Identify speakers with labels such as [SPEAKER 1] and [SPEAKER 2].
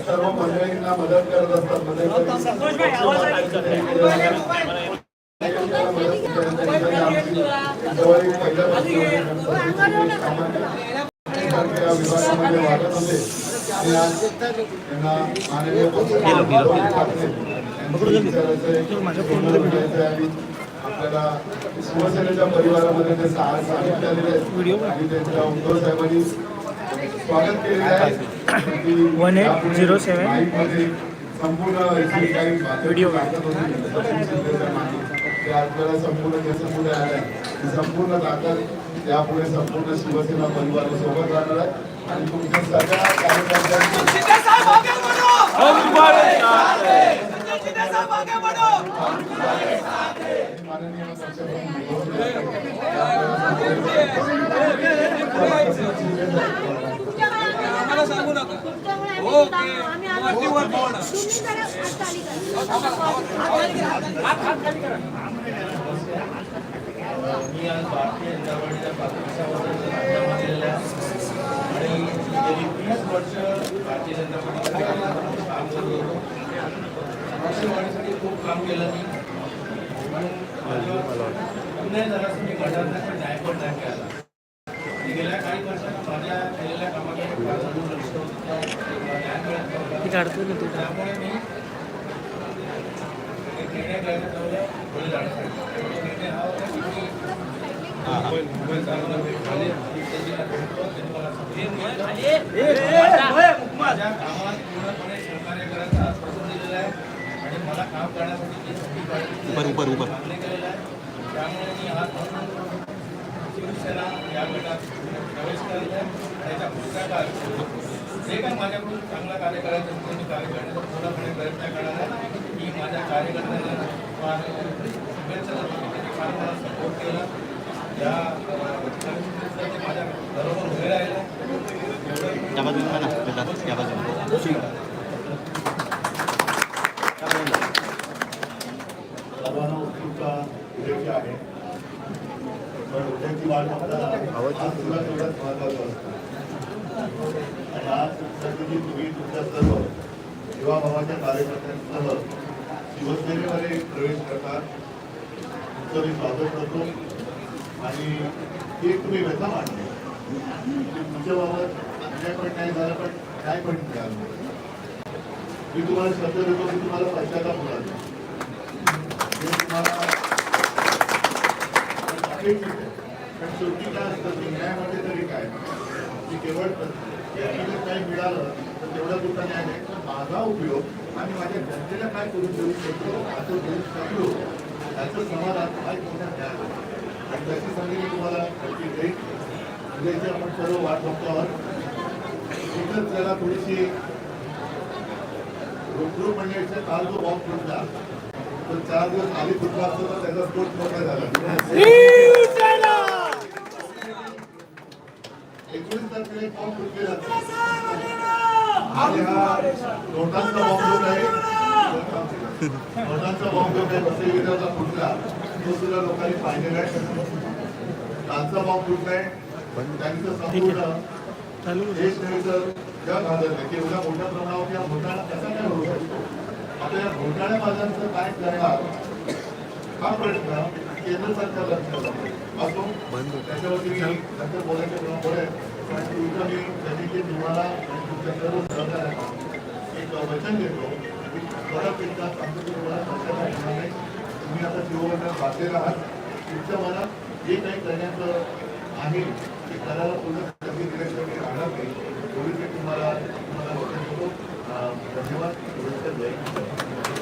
[SPEAKER 1] सर्व मंडळींना मदत करत असतात विभागामध्ये वाटत होते त्यांना माननीय आपल्याला शिवसेनेच्या परिवारामध्ये ते सहा सांगितले आणि त्यांच्या उद्धव साहेबांनी स्वागत केलेलं आहे. यापुढे
[SPEAKER 2] zero seven.
[SPEAKER 1] माईकमध्ये संपूर्ण व्हिडिओ ते आपल्याला संपूर्ण जे समुदाय आले ही संपूर्ण ताकद यापुढे संपूर्ण शिवसेना परिवारासोबत राहणार आहे. आणि तुमच्या सगळ्या कार्यकर्त्यांची
[SPEAKER 3] आगे बढ़ो. आम्हाला सांगू नका.
[SPEAKER 4] मी आज भारतीय जनता पार्टीच्या पाच वर्षावर आणि गेली वीस वर्ष भारतीय जनता पार्टीच्या पक्षवाढीसाठी खूप काम केलं मी पुन्हा जरासं मी गटारला पण न्याय पण नाही मिळाला गेल्या काही वर्षात माझ्या केलेल्या कामाकडे त्यामुळे मी एक निर्णय घ्यायला ठरवलं पुढे जाण्यासाठी तो निर्णय हा होता की मी मोबाईल मोबाईल चालवला खाली त्यांनी मला सांगितलं. माझ्या कामात पूर्णपणे सहकार्य करायचं आश्वासन दिलेलं आहे आणि मला काम करण्यासाठी जी संधी पाहिजे ती मान्य केलेलं आहे त्यामुळे मी आज शिवसेना या गटात प्रवेश करत आहे ऊपर ऊपर ऊपर जे काही माझ्याकडून चांगलं कार्य करायचं असेल मी कार्य करण्याचा पूर्णपणे प्रयत्न करणार आहे की माझ्या कार्यकर्त्यांना शुभेच्छा त्यांनी फार मला सपोर्ट केला या माझ्या बरोबर उभे राहिले
[SPEAKER 5] त्या बाजूला त्या बाजूला.
[SPEAKER 1] आहे. पण उद्याची वाट तेवढंच महत्वाचं असतं. आणि आज तुम्ही तुमच्या सर्व युवाभावाच्या कार्यकर्त्यांसह शिवसेनेमध्ये प्रवेश करतात. तुमचं मी स्वागत करतो. आणि ती तुम्ही व्यथा मांडली की तुमच्याबाबत अन्याय पण नाही झालं पण काय पण मिळालं. मी तुम्हाला शब्द देतो की तुम्हाला पश्चाताप होणार तुम्हाला अपेक्षित पण शेवटी काय असतं न्यायामध्ये तरी काय? की केवळ काही मिळालं तर तेवढा तुमचा न्याय नाही तर माझा उपयोग आणि माझ्या जनतेला काय करून देऊ शकतो असं देऊ शकलो त्याचं समाधान काय एक मोठा न्याय आणि त्याची सांगितलं तुम्हाला त्याची देईन. म्हणजे उद्याची आपण सर्व वाट बघतो आहोत. एकच त्याला थोडीशी रोखरू म्हणजे काल जो. बॉम्ब फुटला तर चार दिवस आधी फुटला असतो तर त्याचा स्फोट मोठा झाला. एकोणीस तारखेला एक फुटलेला नोटांचा बॉम्ब आहे. नोटांचा बॉम्ब आहे. वसई विरोधाचा फुटला. तो सुद्धा लोकांनी पाहिलेला आहे. कालचा बॉम्ब फुटलाय त्यांचं संपूर्ण देश नव्हे तर जग हादरलं की एवढ्या मोठ्या प्रमाणावर या घोटाळा कसा काय होऊ शकतो आता या घोटाळेबाजांचं काय करणार? हा प्रश्न केंद्र सरकार लक्षात घेतं. असो त्याच्यावरती नंतर बोलायच्या पण तुमचं मी त्यांनी तुम्हाला तुमच्या सर्व एक वचन देतो की परत एकदा सांगतो की तुम्हाला होणार नाही तुम्ही आता शिवबंधन बांधलेला आहात. तुमच्या मनात जे काही करण्याचं आहे ते करायला पूर्ण कधी मी राहणार नाही. तुम्हाला तुम्हाला वचन देतो. Um, the what? Where's the lake?